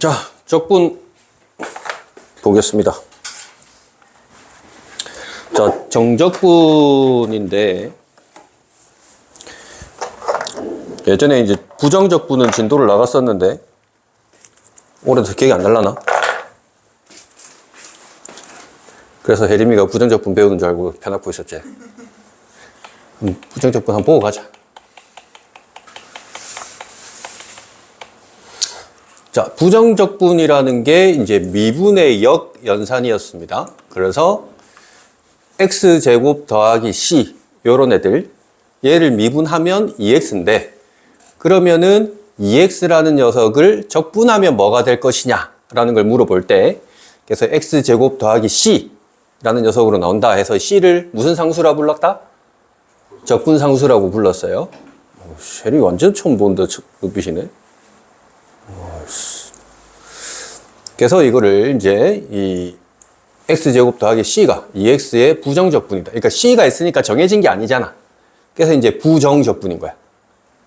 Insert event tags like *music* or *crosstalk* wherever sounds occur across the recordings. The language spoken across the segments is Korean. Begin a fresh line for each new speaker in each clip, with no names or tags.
자, 적분 보겠습니다. 자, 정적분인데 예전에 이제 부정적분은 진도를 나갔었는데 올해도 기억이 안 날라나? 그래서 혜림이가 부정적분 배우는 줄 알고 편하고 있었지. 음, 부정적분 한번 보고 가자. 자, 부정적분이라는 게 이제 미분의 역 연산이었습니다. 그래서 x제곱 더하기 c 요런 애들 얘를 미분하면 2x인데 그러면은 2x라는 녀석을 적분하면 뭐가 될 것이냐 라는 걸 물어볼 때 그래서 x제곱 더하기 c라는 녀석으로 나온다 해서 c를 무슨 상수라 불렀다? 적분상수라고 불렀어요. 어, 쉐리 완전 처음 본다 눈빛이네. 그래서 이거를 이제 이 x제곱 더하기 c가 2x의 부정적분이다. 그러니까 c가 있으니까 정해진 게 아니잖아. 그래서 이제 부정적분인 거야.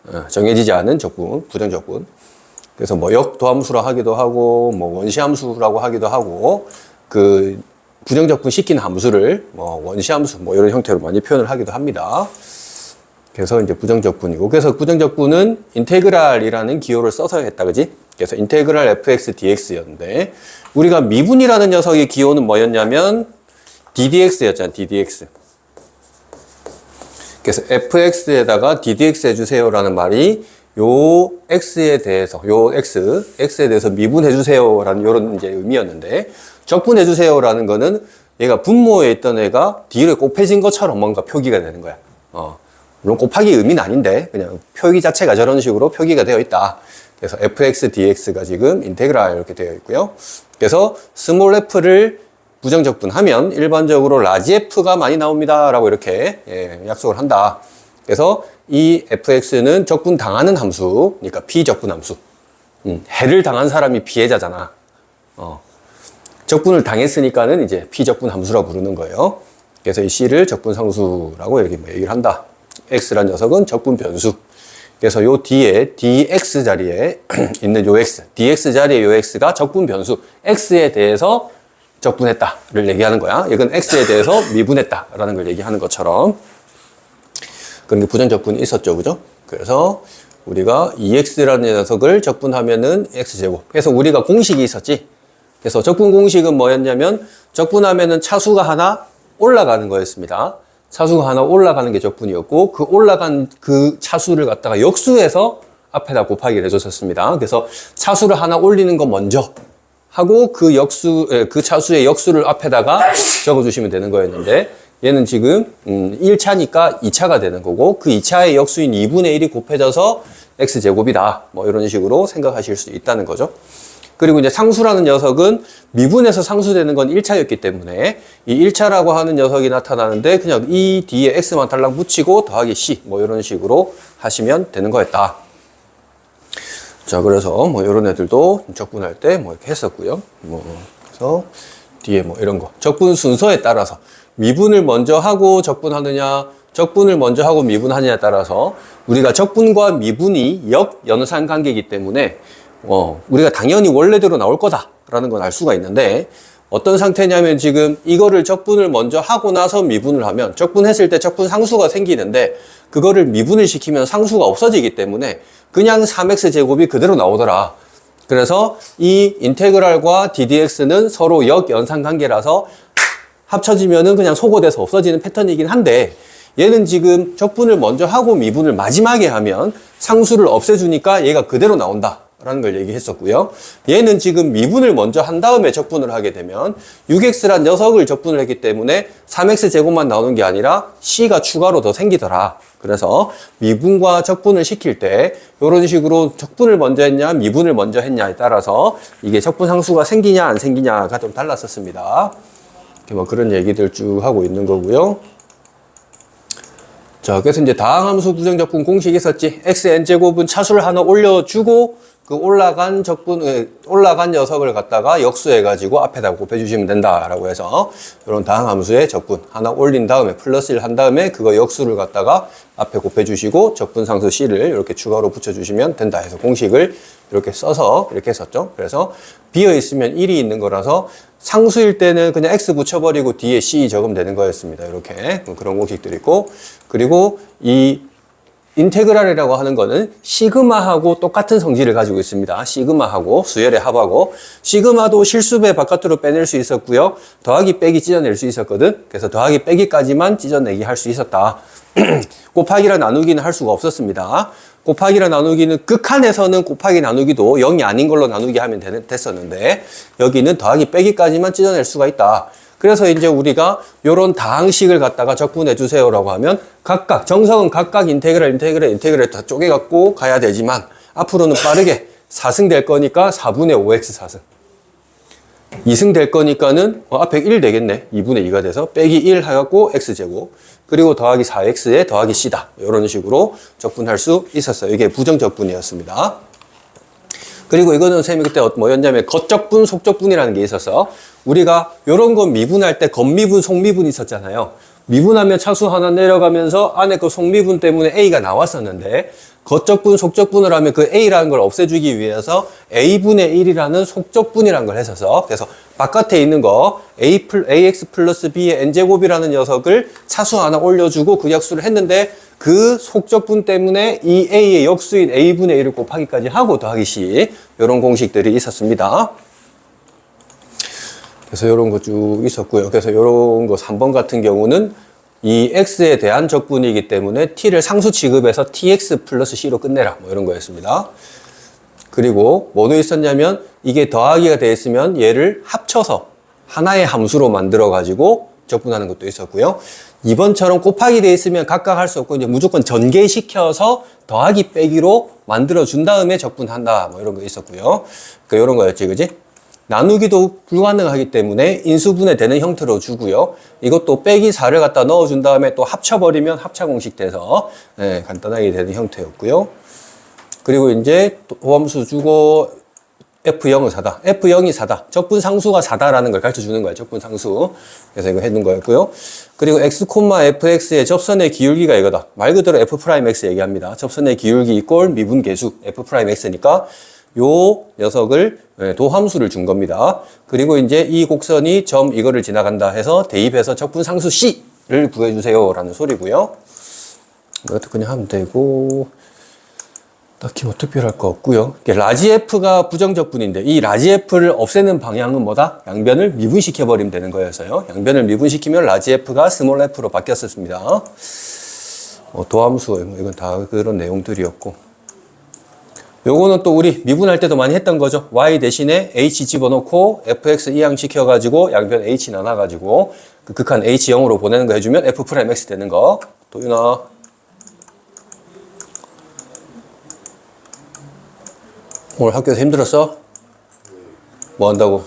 어, 정해지지 않은 적분, 부정적분. 그래서 뭐 역도함수라 하기도 하고, 뭐 원시함수라고 하기도 하고, 그 부정적분 시키는 함수를 뭐 원시함수 뭐 이런 형태로 많이 표현을 하기도 합니다. 그래서 이제 부정적분이고, 그래서 부정적분은 인테그랄이라는 기호를 써서 했다, 그지? 그래서 인테그랄 fx dx였는데, 우리가 미분이라는 녀석의 기호는 뭐였냐면, ddx였잖아, ddx. 그래서 fx에다가 ddx 해주세요라는 말이 요 x에 대해서 요 x x에 대해서 미분해 주세요라는 요런 이제 의미였는데 적분해 주세요라는 거는 얘가 분모에 있던 애가 뒤로 곱해진 것처럼 뭔가 표기가 되는 거야. 어. 물론 곱하기 의미는 아닌데 그냥 표기 자체가 저런 식으로 표기가 되어 있다. 그래서 fx dx가 지금 인테그랄 이렇게 되어 있고요. 그래서 스몰 f를 부정적분하면 일반적으로 라지 f가 많이 나옵니다 라고 이렇게 예, 약속을 한다. 그래서 이 fx는 적분 당하는 함수, 그러니까 비적분 함수. 음, 해를 당한 사람이 피해자잖아. 어. 적분을 당했으니까는 이제 피적분 함수라고 부르는 거예요. 그래서 이 c를 적분 상수라고 이렇게 뭐 얘기를 한다. X란 녀석은 적분 변수. 그래서 요 뒤에 dx 자리에 *clears throat* 있는 요 x, dx 자리에 요 x가 적분 변수, x에 대해서 적분했다를 얘기하는 거야. 이건 x에 대해서 *laughs* 미분했다라는 걸 얘기하는 것처럼 그런 게 부정적분이 있었죠, 그죠? 그래서 우리가 2x라는 녀석을 적분하면은 x제곱. 그래서 우리가 공식이 있었지. 그래서 적분 공식은 뭐였냐면 적분하면은 차수가 하나 올라가는 거였습니다. 차수가 하나 올라가는 게 적분이었고 그 올라간 그 차수를 갖다가 역수해서 앞에다 곱하기를 해줬었습니다. 그래서 차수를 하나 올리는 거 먼저 하고 그 역수 예, 그 차수의 역수를 앞에다가 적어주시면 되는 거였는데 얘는 지금 음, 1차니까 2차가 되는 거고 그 2차의 역수인 2분의 1이 곱해져서 x제곱이다. 뭐 이런 식으로 생각하실 수 있다는 거죠. 그리고 이제 상수라는 녀석은 미분에서 상수되는 건 1차였기 때문에 이 1차라고 하는 녀석이 나타나는데 그냥 이 뒤에 x만 달랑 붙이고 더하기 c 뭐 이런 식으로 하시면 되는 거였다. 자, 그래서 뭐 이런 애들도 적분할 때 뭐 이렇게 했었고요. 뭐 그래서 뒤에 뭐 이런 거 적분 순서에 따라서 미분을 먼저 하고 적분하느냐, 적분을 먼저 하고 미분하느냐에 따라서 우리가 적분과 미분이 역연산 관계이기 때문에 어, 우리가 당연히 원래대로 나올 거다라는 건 알 수가 있는데 어떤 상태냐면 지금 이거를 적분을 먼저 하고 나서 미분을 하면 적분했을 때 적분 상수가 생기는데 그거를 미분을 시키면 상수가 없어지기 때문에 그냥 3x 제곱이 그대로 나오더라. 그래서 이 인테그랄과 ddx는 서로 역연산 관계라서 합쳐지면은 그냥 소거돼서 없어지는 패턴이긴 한데 얘는 지금 적분을 먼저 하고 미분을 마지막에 하면 상수를 없애주니까 얘가 그대로 나온다. 라는 걸 얘기했었고요. 얘는 지금 미분을 먼저 한 다음에 적분을 하게 되면 6x란 녀석을 적분을 했기 때문에 3x 제곱만 나오는 게 아니라 c가 추가로 더 생기더라. 그래서 미분과 적분을 시킬 때 이런 식으로 적분을 먼저 했냐 미분을 먼저 했냐에 따라서 이게 적분 상수가 생기냐 안 생기냐가 좀 달랐었습니다. 이렇게 뭐 그런 얘기들 쭉 하고 있는 거고요. 자, 그래서 이제 다항함수 부정적분 공식이 있었지. xn제곱은 차수를 하나 올려주고 그 올라간 적분, 에, 올라간 녀석을 갖다가 역수해가지고 앞에다 곱해주시면 된다라고 해서 이런 다항함수의 적분 하나 올린 다음에 플러스 1 한 다음에 그거 역수를 갖다가 앞에 곱해주시고 적분 상수 C를 이렇게 추가로 붙여주시면 된다 해서 공식을 이렇게 써서 이렇게 썼죠. 그래서 비어 있으면 1이 있는 거라서 상수일 때는 그냥 x 붙여버리고 뒤에 c 적으면 되는 거였습니다. 이렇게 그런 공식들이 있고 그리고 이 인테그랄이라고 하는 거는 시그마하고 똑같은 성질을 가지고 있습니다. 시그마하고 수열의 합하고 시그마도 실수배 바깥으로 빼낼 수 있었고요. 더하기 빼기 찢어낼 수 있었거든. 그래서 더하기 빼기까지만 찢어내기 할 수 있었다. *clears throat* 곱하기랑 나누기는 할 수가 없었습니다. 곱하기랑 나누기는 극한에서는 곱하기 나누기도 0이 아닌 걸로 나누기 하면 됐었는데 여기는 더하기 빼기까지만 찢어낼 수가 있다. 그래서 이제 우리가 요런 다항식을 갖다가 적분해 주세요라고 하면 각각 정석은 각각 인테그랄 인테그랄 인테그랄 다 쪼개 갖고 가야 되지만 앞으로는 빠르게 4승 될 거니까 4분의 5x 4승. 2승 될 거니까는 어, 앞에 1 되겠네. 2분의 2가 돼서 빼기 1 해갖고 x제곱. 그리고 더하기 4x에 더하기 c다. 이런 식으로 적분할 수 있었어요. 이게 부정적분이었습니다 그리고 이거는 쌤이 그때 어- 뭐였냐면 겉적분, 속적분이라는 게 있어서 우리가 요런 거 미분할 때 겉미분, 속미분 있었잖아요. 미분하면 차수 하나 내려가면서 안에 그 속미분 때문에 A가 나왔었는데 겉적분, 속적분을 하면 그 A라는 걸 없애주기 위해서 A분의 1이라는 속적분이라는 걸 했어서 그래서 바깥에 있는 거 A 플, AX 플러스 B의 N제곱이라는 녀석을 차수 하나 올려주고 그 약수를 했는데 그 속적분 때문에 이 A의 역수인 A분의 1을 곱하기까지 하고 더하기 C 이런 공식들이 있었습니다. 그래서 이런 거 쭉 있었고요. 그래서 이런 거 3번 같은 경우는 이 x에 대한 적분이기 때문에 t를 상수 취급해서 tx 플러스 c로 끝내라 뭐 이런 거였습니다. 그리고 뭐도 있었냐면 이게 더하기가 돼 있으면 얘를 합쳐서 하나의 함수로 만들어 가지고 적분하는 것도 있었고요. 이번처럼 곱하기 돼 있으면 각각 할 수 없고 이제 무조건 전개시켜서 더하기 빼기로 만들어 준 다음에 적분한다 뭐 이런 거 있었고요. 그 이런 거였지, 그지? 나누기도 불가능하기 때문에 인수분해 되는 형태로 주고요. 이것도 빼기 4를 갖다 넣어준 다음에 또 합쳐버리면 합차 공식 돼서 네, 간단하게 되는 형태였고요. 그리고 이제 도함수 주고 F0은 4다. F0이 4다. 적분 상수가 4다라는 걸 가르쳐 주는 거예요. 적분 상수. 그래서 이거 해둔 거였고요. 그리고 x, fx의 접선의 기울기가 이거다. 말 그대로 f'x 얘기합니다. 접선의 기울기 이꼴 미분 계수 f'x니까 요 녀석을 예, 도함수를 준 겁니다. 그리고 이제 이 곡선이 점 이거를 지나간다 해서 대입해서 적분 상수 C를 구해주세요라는 소리고요. 이것도 그냥 하면 되고 딱히 뭐 특별할 거 없고요. 라지 F가 부정적분인데 이 라지 F를 없애는 방향은 뭐다? 양변을 미분시켜 버리면 되는 거여서요. 양변을 미분시키면 라지 F가 스몰 F로 바뀌었었습니다. 뭐 도함수 뭐 이건 다 그런 내용들이었고. 요거는 또 우리 미분할 때도 많이 했던 거죠. y 대신에 h 집어넣고 fx 이항 시켜 가지고 양변 h 나눠 가지고 그 극한 h 0으로 보내는 거 해주면 f 프라임 x 되는 거. 또 유나. 오늘 학교에서 힘들었어? 뭐 한다고?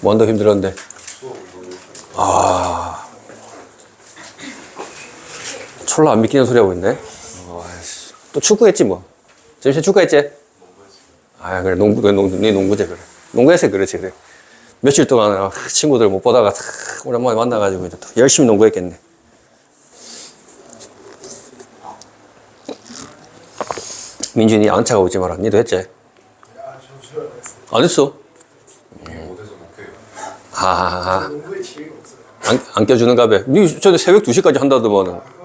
뭐 한다고 힘들었는데? 아. 철로 안 믿기는 소리 하고 있네. 또 축구했지 뭐. 점심 축구했지? 아 그래 농구 네 농구 네 농구제 그래. 농구해서 그렇지 그래. 며칠 동안 아, 친구들 못 보다가 탁 오랜만에 만나가지고 이제 또 열심히 농구했겠네. 민준이 안 차가 오지 마라. 니도 했지? 안 했어. 아,
재미가 없어요.
안, 안 껴주는가 봐. 니 전에 새벽 2시까지 한다더만은.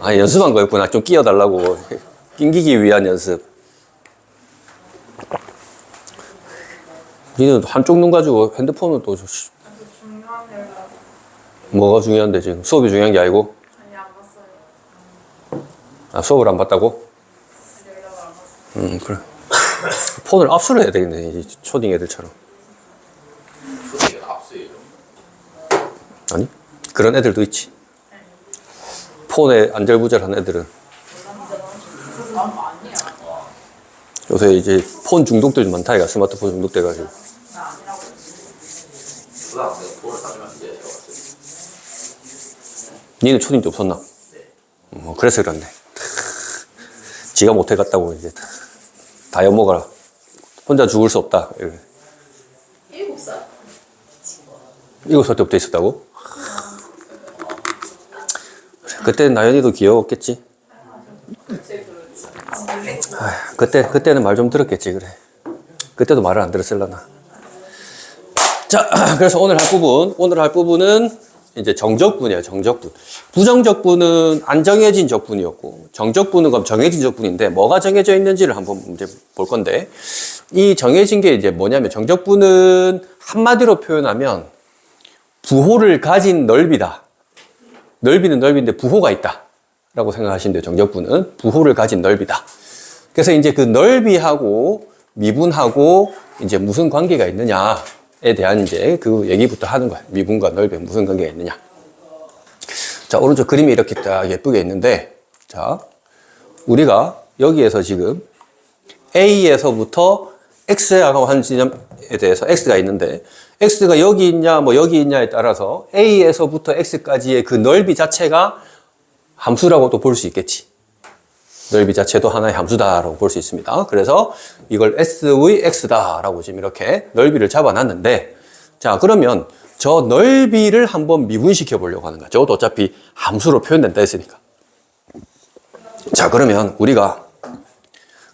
아, 연습한 거였구나. 좀 끼어달라고. 낑기기 위한 연습. 니는 한쪽 눈 가지고 핸드폰은 또, 뭐가 중요한데 지금? 수업이 중요한 게 아니고?
아니 안 봤어요.
아, 수업을 안 봤다고? 음, 그래. 폰을 압수를 해야 되겠네. 이 초딩 애들처럼. 아니? 그런 애들도 있지. 폰에 안절부절한 애들은. 요새 이제 폰 중독들 좀 많다, 이가 스마트폰 중독돼가지고. 니는 초딩 때 없었나? 어, 그래서 그런데. 지가 못해갔다고 이제 다 엿먹어라. 혼자 죽을 수 없다. 이렇게.
일곱 살.
일곱 살 때부터 있었다고? 그때 나연이도 귀여웠겠지. 아휴, 그때 그때는 말 좀 들었겠지 그래. 그때도 말을 안 들었을라나. 자, *clears throat* 그래서 오늘 할 부분, 오늘 할 부분은 이제 정적분이에요, 정적분. 부정적분은 안 정해진 적분이었고, 정적분은 그럼 정해진 적분인데, 뭐가 정해져 있는지를 한번 이제 볼 건데, 이 정해진 게 이제 뭐냐면, 정적분은 한마디로 표현하면, 부호를 가진 넓이다. 넓이는 넓이인데 부호가 있다. 라고 생각하시면 돼요, 정적분은. 부호를 가진 넓이다. 그래서 이제 그 넓이하고 미분하고 이제 무슨 관계가 있느냐에 대한 이제 그 얘기부터 하는 거야. 미분과 넓이에 무슨 관계가 있느냐. 자, 오른쪽 그림이 이렇게 딱 예쁘게 있는데, 자, 우리가 여기에서 지금 A에서부터 X라고 하는 지점 에 대해서 X가 있는데, X가 여기 있냐, 뭐 여기 있냐에 따라서 A에서부터 X까지의 그 넓이 자체가 함수라고도 볼 수 있겠지. 넓이 자체도 하나의 함수다라고 볼 수 있습니다. 그래서 이걸 S의 X다라고 지금 이렇게 넓이를 잡아놨는데, 자, 그러면 저 넓이를 한번 미분시켜 보려고 하는 거야. 저것도 어차피 함수로 표현된다 했으니까. 자, 그러면 우리가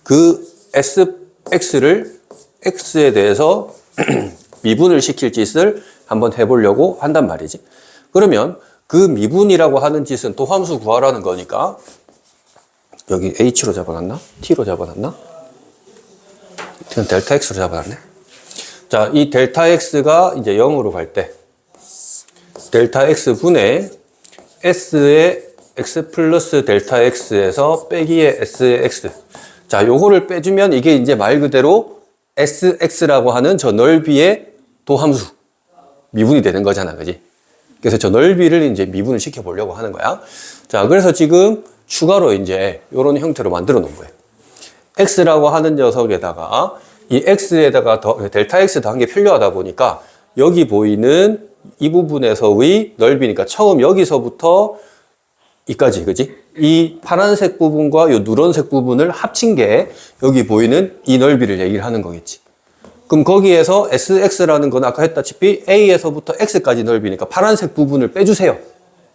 그 SX를 X에 대해서 *clears throat* 미분을 시킬 짓을 한번 해보려고 한단 말이지. 그러면 그 미분이라고 하는 짓은 도함수 구하라는 거니까 여기 H로 잡아놨나? T로 잡아놨나? 그냥 델타 X로 잡아놨네. 자, 이 델타 X가 이제 0으로 갈 때, 델타 X 분의 S의 X 플러스 델타 X에서 빼기의 S의 X. 자, 요거를 빼주면 이게 이제 말 그대로 SX라고 하는 저 넓이의 도함수. 미분이 되는 거잖아. 그지? 그래서 저 넓이를 이제 미분을 시켜 보려고 하는 거야. 자, 그래서 지금 추가로 이제 이런 형태로 만들어 놓은 거예요. x라고 하는 녀석에다가 이 x에다가 더, 델타 x 더한 게 필요하다 보니까 여기 보이는 이 부분에서의 넓이니까 처음 여기서부터 이까지, 그지? 이 파란색 부분과 이 누런색 부분을 합친 게 여기 보이는 이 넓이를 얘기를 하는 거겠지. 그럼 거기에서 SX라는 건 아까 했다시피 A에서부터 X까지 넓이니까 파란색 부분을 빼주세요.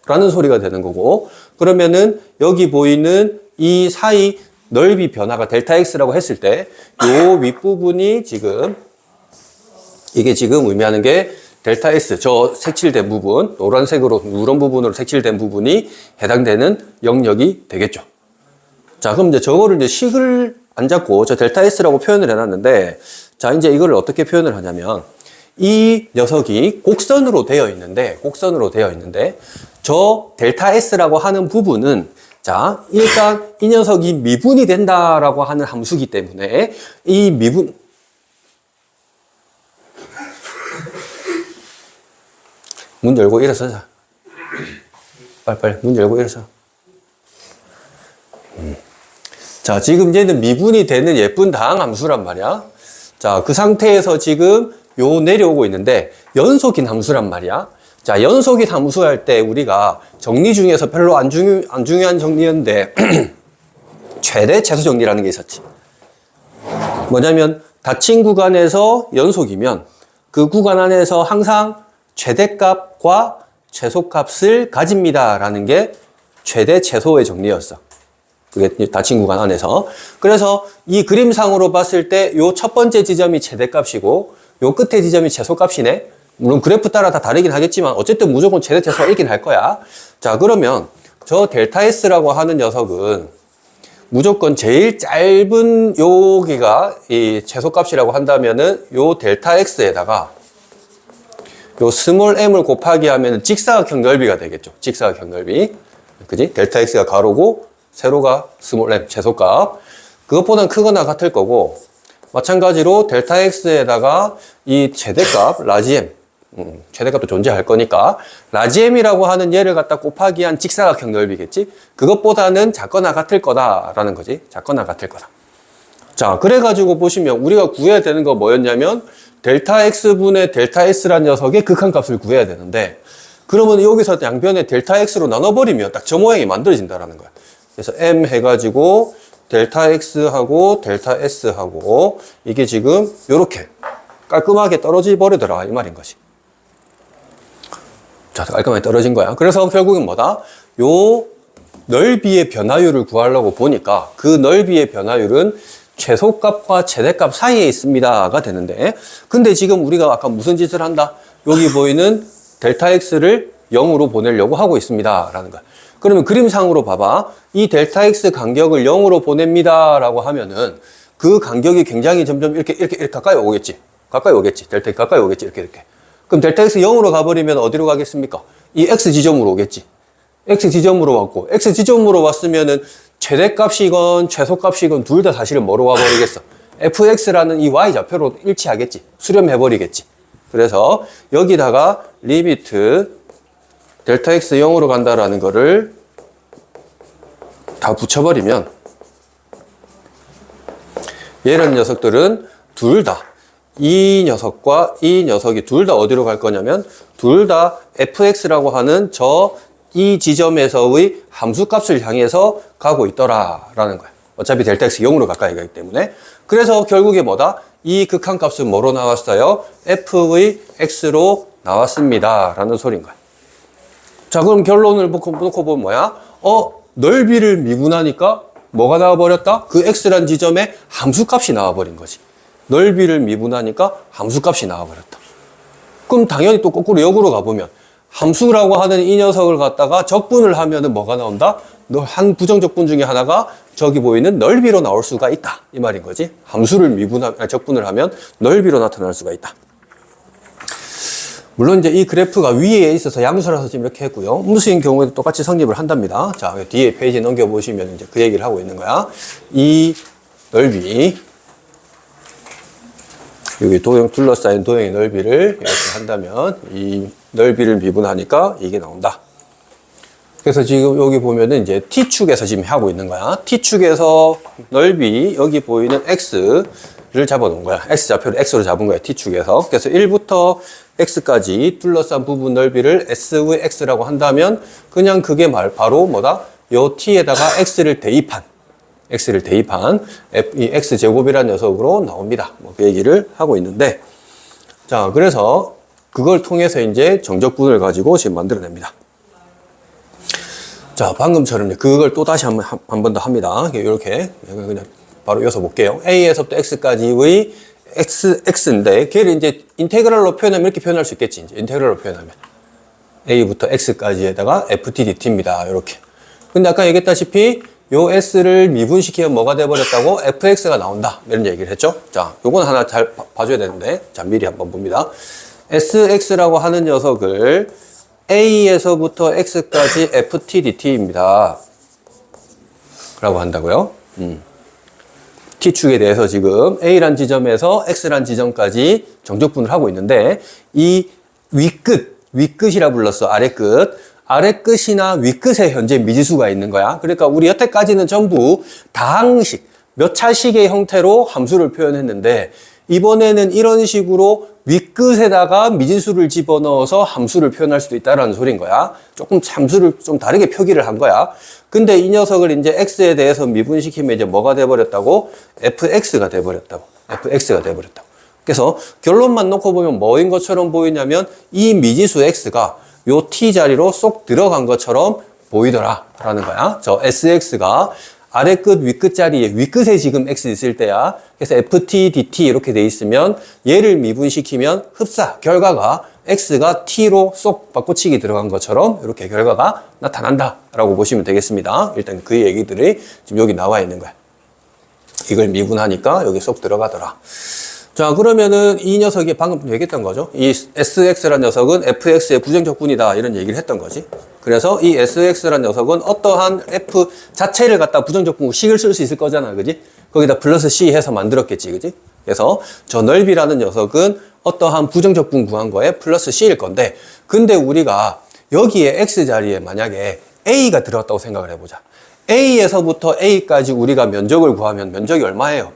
라는 소리가 되는 거고, 그러면은 여기 보이는 이 사이 넓이 변화가 델타 X라고 했을 때, 요 윗부분이 지금, 이게 지금 의미하는 게 델타 S, 저 색칠된 부분, 노란색으로, 누런 부분으로 색칠된 부분이 해당되는 영역이 되겠죠. 자, 그럼 이제 저거를 이제 식을 안 잡고 저 델타 S라고 표현을 해놨는데, 자, 이제 이거를 어떻게 표현을 하냐면, 이 녀석이 곡선으로 되어 있는데, 곡선으로 되어 있는데, 저 델타 S라고 하는 부분은, 자, 일단 이 녀석이 미분이 된다라고 하는 함수기 때문에, 이 미분, 문 열고 일어서 자. 빨리빨리 문 열고 일어서. 음. 자, 지금 얘는 미분이 되는 예쁜 다항 함수란 말이야. 자, 그 상태에서 지금 요 내려오고 있는데 연속인 함수란 말이야. 자, 연속인 함수 할 때 우리가 정리 중에서 별로 안, 중요, 안 중요한 정리였는데 *clears throat* 최대 최소 정리라는 게 있었지. 뭐냐면 닫힌 구간에서 연속이면 그 구간 안에서 항상 최대값과 최소값을 가집니다라는 게 최대 최소의 정리였어. 그게 닫힌 구간 안에서. 그래서 이 그림상으로 봤을 때 요 첫 번째 지점이 최대값이고 요 끝에 지점이 최소값이네. 물론 그래프 따라 다 다르긴 하겠지만 어쨌든 무조건 최대 최소가 있긴 할 거야. 자, 그러면 저 델타 S라고 하는 녀석은 무조건 제일 짧은 여기가 이 최소값이라고 한다면은 요 델타 X에다가 요 스몰 m을 곱하기 하면 직사각형 넓이가 되겠죠. 직사각형 넓이. 그지? 델타 x가 가로고 세로가 스몰 m 최소값. 그것보다는 크거나 같을 거고 마찬가지로 델타 x에다가 이 최대값 라지 m 음, 최대값도 존재할 거니까 라지 m이라고 하는 얘를 갖다 곱하기 한 직사각형 넓이겠지? 그것보다는 작거나 같을 거다라는 거지. 작거나 같을 거다. 자, 그래가지고 보시면 우리가 구해야 되는 거 뭐였냐면 델타 x분의 델타 s라는 녀석의 극한값을 구해야 되는데 그러면 여기서 양변에 델타 x로 나눠버리면 딱 저 모양이 만들어진다라는 거야. 그래서 m 해가지고 델타 X하고 델타 S하고 이게 지금 요렇게 깔끔하게 떨어져 버리더라 이 말인 것이. 자, 깔끔하게 떨어진 거야. 그래서 결국은 뭐다? 요 넓이의 변화율을 구하려고 보니까 그 넓이의 변화율은 최소값과 최대값 사이에 있습니다가 되는데 근데 지금 우리가 아까 무슨 짓을 한다? 여기 보이는 델타 x를 0으로 보내려고 하고 있습니다 라는 거야. 그러면 그림상으로 봐봐. 이 델타 x 간격을 0으로 보냅니다 라고 하면은 그 간격이 굉장히 점점 이렇게 이렇게, 이렇게 가까이 오겠지. 가까이 오겠지. 델타 x 가까이 오겠지. 이렇게 이렇게. 그럼 델타 x 0으로 가버리면 어디로 가겠습니까? 이 x 지점으로 오겠지. X 지점으로 왔고 x 지점으로 왔으면은 최대값이건 최소값이건 둘 다 사실은 뭐로 와버리겠어? Fx라는 이 y 좌표로 일치하겠지. 수렴해버리겠지. 그래서 여기다가 리미트 델타 x 0으로 간다라는 거를 다 붙여버리면 얘는 녀석들은 둘 다 이 녀석과 이 녀석이 둘 다 어디로 갈 거냐면 둘 다 fx라고 하는 저 이 지점에서의 함수값을 향해서 가고 있더라라는 거야. 어차피 델타 x 0으로 가까이 가기 때문에 그래서 결국에 뭐다? 이 극한값은 뭐로 나왔어요? f의 x로 나왔습니다 라는 소린 거야. 자, 그럼 결론을 놓고, 놓고 보면 뭐야? 어, 넓이를 미분하니까 뭐가 나와버렸다? 그 x란 지점에 함수값이 나와버린 거지. 넓이를 미분하니까 함수값이 나와버렸다. 그럼 당연히 또 거꾸로 역으로 가보면 함수라고 하는 이 녀석을 갖다가 적분을 하면은 뭐가 나온다? 너한 부정적분 중에 하나가 저기 보이는 넓이로 나올 수가 있다. 이 말인 거지. 함수를 미분하, 아니, 적분을 하면 넓이로 나타날 수가 있다. 물론 이제 이 그래프가 위에 있어서 양수라서 지금 이렇게 했고요. 음수인 경우에도 똑같이 성립을 한답니다. 자, 뒤에 페이지 넘겨보시면 이제 그 얘기를 하고 있는 거야. 이 넓이, 여기 도형 둘러싸인 도형의 넓이를 이렇게 한다면 이 넓이를 미분하니까 이게 나온다. 그래서 지금 여기 보면은 이제 T축에서 지금 하고 있는 거야. T축에서 넓이, 여기 보이는 X를 잡아 놓은 거야. X 좌표를 X로 잡은 거야. T축에서. 그래서 1부터 X까지 둘러싼 부분 넓이를 S의 X라고 한다면 그냥 그게 말, 바로 뭐다? 요 T에다가 X를 대입한 x를 대입한 이 x제곱이라는 녀석으로 나옵니다. 뭐 그 얘기를 하고 있는데, 자, 그래서 그걸 통해서 이제 정적분을 가지고 지금 만들어냅니다. 자, 방금처럼 그걸 또 다시 한 번, 더 합니다. 이렇게. 그냥 바로 이어서 볼게요. a에서부터 x까지의 x, x인데, 걔를 이제 인테그랄로 표현하면 이렇게 표현할 수 있겠지. 이제 인테그랄로 표현하면. a부터 x까지에다가 ft dt입니다. 이렇게. 근데 아까 얘기했다시피 요 s를 미분시키면 뭐가 돼버렸다고 fx가 나온다 이런 얘기를 했죠 자 요건 하나 잘 봐- 봐줘야 되는데 자 미리 한번 봅니다 sx라고 하는 녀석을 a에서부터 x까지 ft dt입니다 라고 한다고요 음. t축에 대해서 지금 a란 지점에서 x란 지점까지 정적분을 하고 있는데 이 위끝 위끝이라 불렀어 아래끝 아래끝이나 위끝에 현재 미지수가 있는 거야. 그러니까 우리 여태까지는 전부 다항식, 몇 차식의 형태로 함수를 표현했는데 이번에는 이런 식으로 윗끝에다가 미지수를 집어넣어서 함수를 표현할 수도 있다는 소린 거야. 조금 함수를 좀 다르게 표기를 한 거야. 근데 이 녀석을 이제 x에 대해서 미분시키면 이제 뭐가 돼버렸다고? fx가 돼버렸다고. fx가 돼버렸다고. 그래서 결론만 놓고 보면 뭐인 것처럼 보이냐면 이 미지수 x가 요 t 자리로 쏙 들어간 것처럼 보이더라 라는 거야. 저 sx가 아래 끝, 위끝 자리에 윗끝에 지금 x 있을 때야. 그래서 ft, dt 이렇게 돼 있으면 얘를 미분시키면 흡사 결과가 x가 t로 쏙 바꿔치기 들어간 것처럼 이렇게 결과가 나타난다라고 보시면 되겠습니다. 일단 그 얘기들이 지금 여기 나와 있는 거야. 이걸 미분하니까 여기 쏙 들어가더라. 자, 그러면은 이 녀석이 방금 얘기했던 거죠. 이 SX라는 녀석은 FX의 부정적분이다. 이런 얘기를 했던 거지. 그래서 이 SX라는 녀석은 어떠한 F 자체를 갖다 부정적분 식을 쓸 수 있을 거잖아. 그지? 거기다 플러스 C 해서 만들었겠지. 그지? 그래서 저 넓이라는 녀석은 어떠한 부정적분 구한 거에 플러스 C일 건데, 근데 우리가 여기에 X 자리에 만약에 A가 들어갔다고 생각을 해보자. A에서부터 A까지 우리가 면적을 구하면 면적이 얼마예요?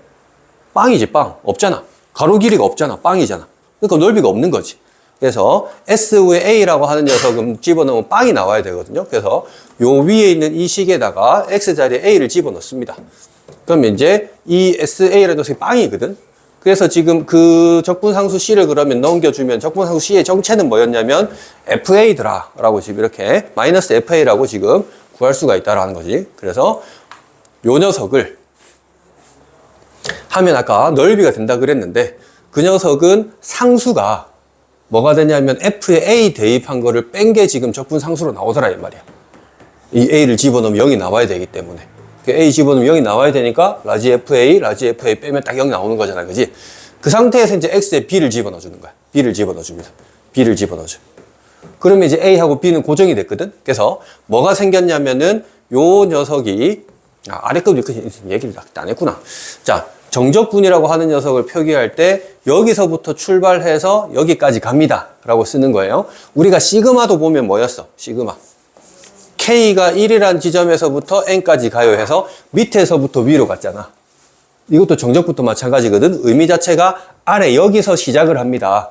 빵이지, 빵. 없잖아. 가로 길이가 없잖아. 빵이잖아. 그러니까 넓이가 없는 거지. 그래서 S 후에 A라고 하는 녀석은 집어넣으면 빵이 나와야 되거든요. 그래서 요 위에 있는 이 식에다가 X 자리에 A를 집어넣습니다. 그러면 이제 이 SA라는 녀석이 빵이거든. 그래서 지금 그 적분상수 C를 그러면 넘겨주면 적분상수 C의 정체는 뭐였냐면 FA더라 라고 지금 이렇게 마이너스 FA라고 지금 구할 수가 있다라는 거지. 그래서 요 녀석을 하면 아까 넓이가 된다 그랬는데 그 녀석은 상수가 뭐가 되냐면 F에 A 대입한 거를 뺀 게 지금 적분 상수로 나오더라 이 말이야. 이 A를 집어넣으면 0이 나와야 되기 때문에. 그 A 집어넣으면 0이 나와야 되니까 라지 FA, 라지 FA 빼면 딱0 나오는 거잖아. 그지? 그 상태에서 이제 X에 B를 집어넣어 주는 거야. B를 집어넣어 줍니다. B를 집어넣어 줘. 그러면 이제 A하고 B는 고정이 됐거든. 그래서 뭐가 생겼냐면은 요 녀석이 아, 아래급 얘기를 안 했구나. 자, 정적분이라고 하는 녀석을 표기할 때 여기서부터 출발해서 여기까지 갑니다. 라고 쓰는 거예요. 우리가 시그마도 보면 뭐였어? 시그마. K가 1이란 지점에서부터 N까지 가요 해서 밑에서부터 위로 갔잖아. 이것도 정적부터 마찬가지거든. 의미 자체가 아래 여기서 시작을 합니다.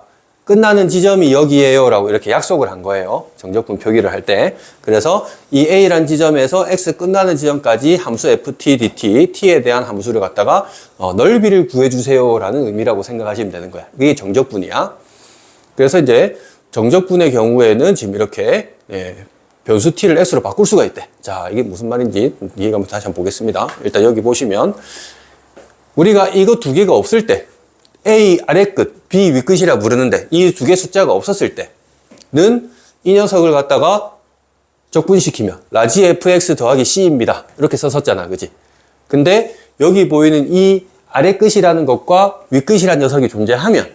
끝나는 지점이 여기에요 라고 이렇게 약속을 한 거예요. 정적분 표기를 할 때. 그래서 이 A란 지점에서 X 끝나는 지점까지 함수 ft, dt, t에 대한 함수를 갖다가 어, 넓이를 구해주세요 라는 의미라고 생각하시면 되는 거야. 이게 정적분이야. 그래서 이제 정적분의 경우에는 지금 이렇게 예, 변수 t를 x로 바꿀 수가 있대. 자, 이게 무슨 말인지 이해가 한번 다시 한번 보겠습니다. 일단 여기 보시면 우리가 이거 두 개가 없을 때 a 아래 끝, b 위 끝이라 부르는데 이 두 개 숫자가 없었을 때는 이 녀석을 갖다가 적분시키면 라지 fx 더하기 c입니다. 이렇게 썼었잖아. 그지? 근데 여기 보이는 이 아래 끝이라는 것과 위 끝이라는 녀석이 존재하면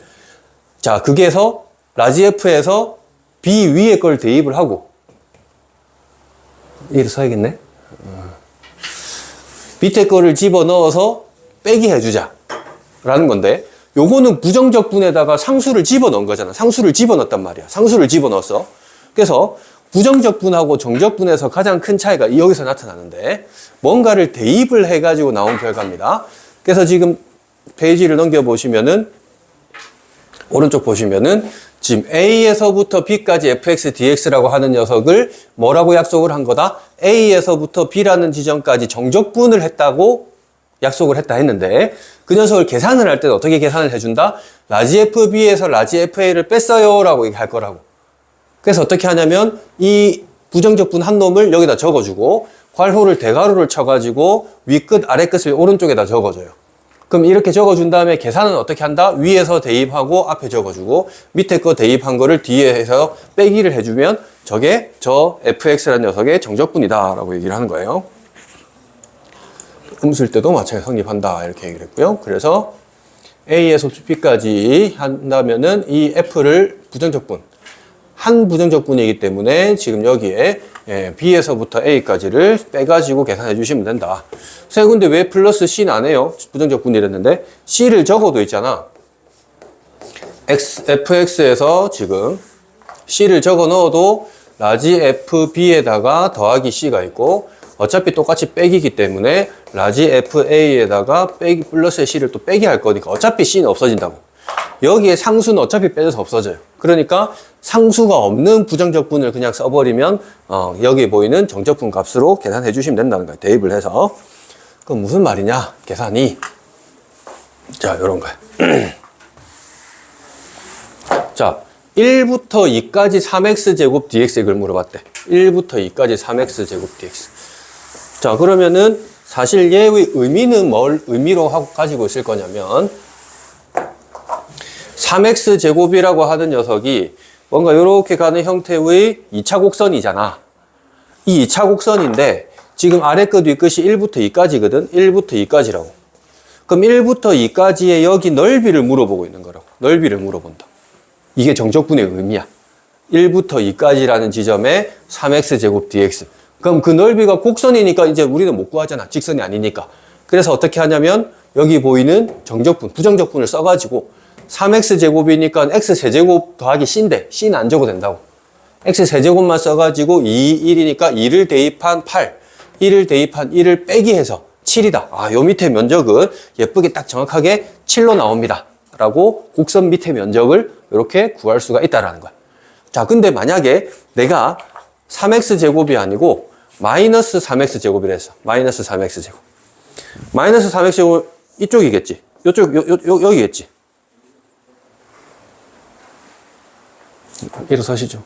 자, 그게서 라지 f에서 b 위의 걸 대입을 하고 이를 써야겠네. 어. 밑에 거를 집어 넣어서 빼기 해주자. 라는 건데, 요거는 부정적 분에다가 상수를 집어 넣은 거잖아. 상수를 집어 넣었단 말이야. 상수를 집어 넣었어. 그래서 부정적 분하고 정적 분에서 가장 큰 차이가 여기서 나타나는데, 뭔가를 대입을 해가지고 나온 결과입니다. 그래서 지금 페이지를 넘겨보시면은, 오른쪽 보시면은, 지금 A에서부터 B까지 fx, dx라고 하는 녀석을 뭐라고 약속을 한 거다? A에서부터 B라는 지점까지 정적분을 했다고 약속을 했다 했는데 그 녀석을 계산을 할 때는 어떻게 계산을 해준다? 라지 FB에서 라지 FA를 뺐어요 라고 얘기할 거라고 그래서 어떻게 하냐면 이 부정적분 한 놈을 여기다 적어주고 괄호를 대괄호를 쳐가지고 위끝 아래끝을 오른쪽에다 적어줘요 그럼 이렇게 적어준 다음에 계산은 어떻게 한다? 위에서 대입하고 앞에 적어주고 밑에 거 대입한 거를 뒤에 해서 빼기를 해주면 저게 저 fx라는 녀석의 정적분이다 라고 얘기를 하는 거예요. 음쓸 때도 마찬가지 성립한다 이렇게 얘기를 했고요. 그래서 a에서 b까지 한다면은 이 f를 부정적분 한 부정적분이기 때문에 지금 여기에 예, B에서부터 A까지를 빼가지고 계산해 주시면 된다. 선생님 근데 왜 플러스 C는 안 해요? 부정적분이랬는데 C를 적어도 있잖아. X, fx에서 지금 C를 적어 넣어도 라지 FB에다가 더하기 C가 있고 어차피 똑같이 빼기기 때문에 라지 FA에다가 빼기 플러스 C를 또 빼기 할 거니까 어차피 C는 없어진다고. 여기에 상수는 어차피 빼져서 없어져요. 그러니까 상수가 없는 부정적분을 그냥 써버리면 어, 여기 보이는 정적분 값으로 계산해 주시면 된다는 거예요. 대입을 해서. 그럼 무슨 말이냐? 계산이 자 이런 거야. *clears throat* 자 1부터 2까지 3x 제곱 dx를 물어봤대. 1부터 2까지 3x 제곱 dx. 자 그러면은 사실 얘의 의미는 뭘 의미로 하고 가지고 있을 거냐면 3x 제곱이라고 하는 녀석이 뭔가 이렇게 가는 형태의 2차 곡선이잖아. 이 2차 곡선인데 지금 아래 끝, 위 끝이 1부터 2까지거든. 1부터 2까지라고. 그럼 1부터 2까지의 여기 넓이를 물어보고 있는 거라고. 넓이를 물어본다. 이게 정적분의 의미야. 1부터 2까지라는 지점에 3x 제곱 dx. 그럼 그 넓이가 곡선이니까 이제 우리는 못 구하잖아. 직선이 아니니까. 그래서 어떻게 하냐면 여기 보이는 정적분, 부정적분을 써가지고 3x 제곱이니까 x 세제곱 더하기 c인데 c는 안 적어도 된다고. x 세제곱만 써가지고 2, 1이니까 2를 대입한 8, 1을 대입한 1을 빼기 해서 7이다. 아, 요 밑에 면적은 예쁘게 딱 정확하게 7로 나옵니다. 라고 곡선 밑에 면적을 이렇게 구할 수가 있다라는 거야. 자, 근데 만약에 내가 3x 제곱이 아니고 마이너스 3x 제곱이라 했어. 마이너스 3x 제곱. 마이너스 3x제곱 이쪽이겠지. 요쪽, 요, 요, 요, 여기겠지. 일어서시죠.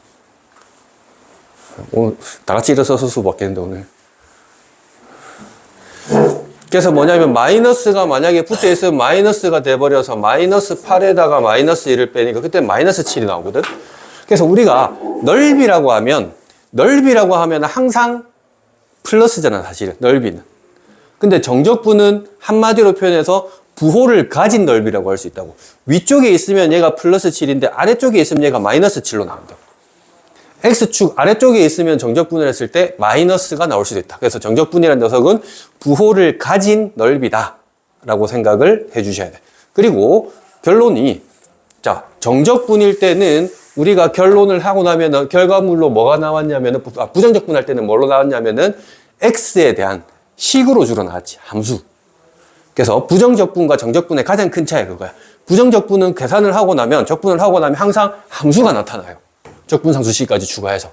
오늘 다 같이 일어서서 수업 받겠는데, 오늘. 그래서 뭐냐면 마이너스가 만약에 붙어 있으면 마이너스가 돼버려서 마이너스 8에다가 마이너스 1을 빼니까 그때 마이너스 7이 나오거든. 그래서 우리가 넓이라고 하면 넓이라고 하면 항상 플러스잖아 사실은 넓이는. 근데 정적분은 한마디로 표현해서 부호를 가진 넓이라고 할 수 있다고. 위쪽에 있으면 얘가 플러스 7인데 아래쪽에 있으면 얘가 마이너스 7로 나온다. X축 아래쪽에 있으면 정적분을 했을 때 마이너스가 나올 수도 있다. 그래서 정적분이라는 녀석은 부호를 가진 넓이다. 라고 생각을 해 주셔야 돼. 그리고 결론이, 자, 정적분일 때는 우리가 결론을 하고 나면은 결과물로 뭐가 나왔냐면은, 부- 아, 부정적분 할 때는 뭘로 나왔냐면은 X에 대한 식으로 주로 나왔지. 함수. 그래서 부정적분과 정적분의 가장 큰 차이가 그거야. 부정적분은 계산을 하고 나면, 적분을 하고 나면 항상 함수가 나타나요. 적분 상수식까지 추가해서.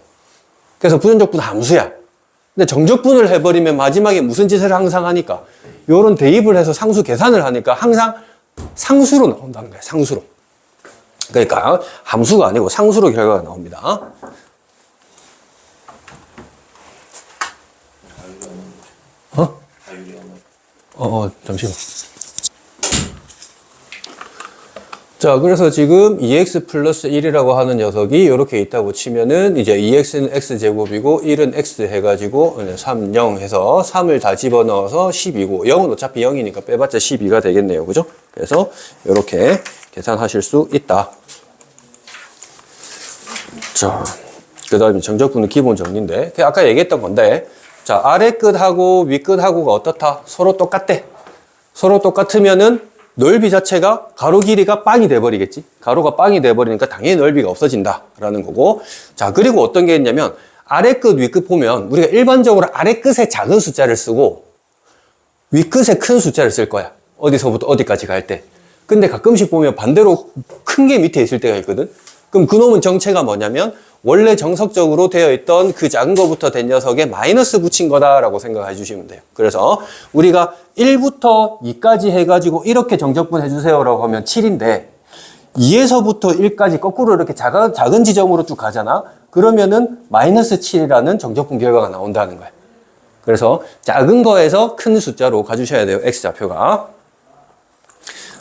그래서 부정적분 함수야. 근데 정적분을 해버리면 마지막에 무슨 짓을 항상 하니까 요런 대입을 해서 상수 계산을 하니까 항상 상수로 나온다는 거야. 상수로. 그러니까 함수가 아니고 상수로 결과가 나옵니다. 어? 어, 어, 잠시만. 자, 그래서 지금 2x 플러스 1이라고 하는 녀석이 이렇게 있다고 치면은 이제 2x는 x제곱이고 1은 x 해가지고 3, 0 해서 3을 다 집어넣어서 10이고 0은 어차피 0이니까 빼봤자 12가 되겠네요. 그죠? 그래서 이렇게 계산하실 수 있다. 자, 그 다음에 정적분은 기본 정리인데, 그 아까 얘기했던 건데, 자, 아래 끝하고 위 끝하고가 어떻다? 서로 똑같대. 서로 똑같으면은 넓이 자체가 가로 길이가 빵이 돼버리겠지. 가로가 빵이 돼버리니까 당연히 넓이가 없어진다라는 거고. 자, 그리고 어떤 게 있냐면, 아래 끝, 위 끝 보면 우리가 일반적으로 아래 끝에 작은 숫자를 쓰고, 위 끝에 큰 숫자를 쓸 거야. 어디서부터 어디까지 갈 때. 근데 가끔씩 보면 반대로 큰 게 밑에 있을 때가 있거든. 그럼 그놈은 정체가 뭐냐면 원래 정석적으로 되어 있던 그 작은 거부터 된 녀석에 마이너스 붙인 거다라고 생각해 주시면 돼요. 그래서 우리가 1부터 2까지 해가지고 이렇게 정적분 해주세요라고 하면 7인데 2에서부터 1까지 거꾸로 이렇게 작은, 작은 지점으로 쭉 가잖아. 그러면은 마이너스 7이라는 정적분 결과가 나온다는 거야. 그래서 작은 거에서 큰 숫자로 가주셔야 돼요. X좌표가.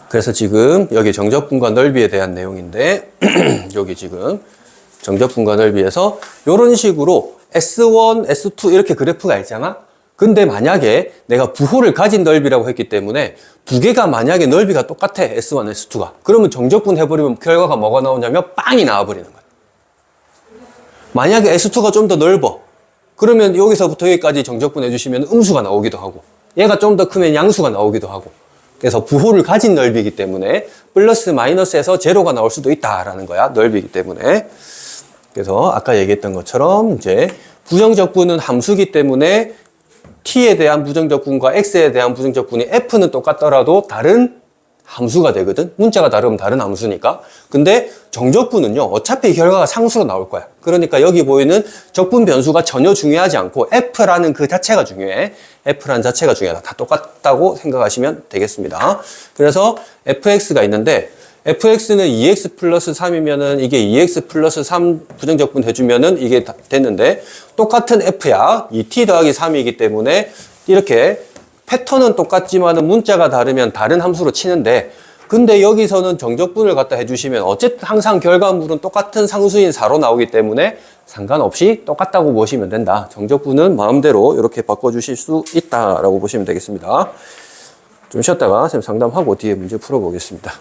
그래서 지금 여기 정적분과 넓이에 대한 내용인데 *clears throat* 여기 지금 정적분과 넓이에서 이런 식으로 S1, S2 이렇게 그래프가 있잖아. 근데 만약에 내가 부호를 가진 넓이라고 했기 때문에 두 개가 만약에 넓이가 똑같아. S1, S2가. 그러면 정적분 해버리면 결과가 뭐가 나오냐면 빵이 나와버리는 거야. 만약에 S2가 좀 더 넓어. 그러면 여기서부터 여기까지 정적분 해주시면 음수가 나오기도 하고 얘가 좀 더 크면 양수가 나오기도 하고 그래서 부호를 가진 넓이기 때문에 플러스 마이너스에서 제로가 나올 수도 있다라는 거야 넓이기 때문에. 그래서 아까 얘기했던 것처럼 이제 부정적분은 함수기 때문에 t에 대한 부정적분과 x에 대한 부정적분이 f는 똑같더라도 다른 함수가 되거든. 문자가 다르면 다른 함수니까. 근데 정적분은요, 어차피 결과가 상수로 나올 거야. 그러니까 여기 보이는 적분 변수가 전혀 중요하지 않고 f라는 그 자체가 중요해. f라는 자체가 중요하다. 다 똑같다고 생각하시면 되겠습니다. 그래서 fx가 있는데 fx는 2x 플러스 3이면은 이게 2x 플러스 3 부정적분 해주면은 이게 다 됐는데 똑같은 f야. 이 t 더하기 3이기 때문에 이렇게 패턴은 똑같지만은 문자가 다르면 다른 함수로 치는데 근데 여기서는 정적분을 갖다 해주시면 어쨌든 항상 결과물은 똑같은 상수인 4로 나오기 때문에 상관없이 똑같다고 보시면 된다. 정적분은 마음대로 이렇게 바꿔주실 수 있다라고 보시면 되겠습니다. 좀 쉬었다가 쌤 상담하고 뒤에 문제 풀어보겠습니다.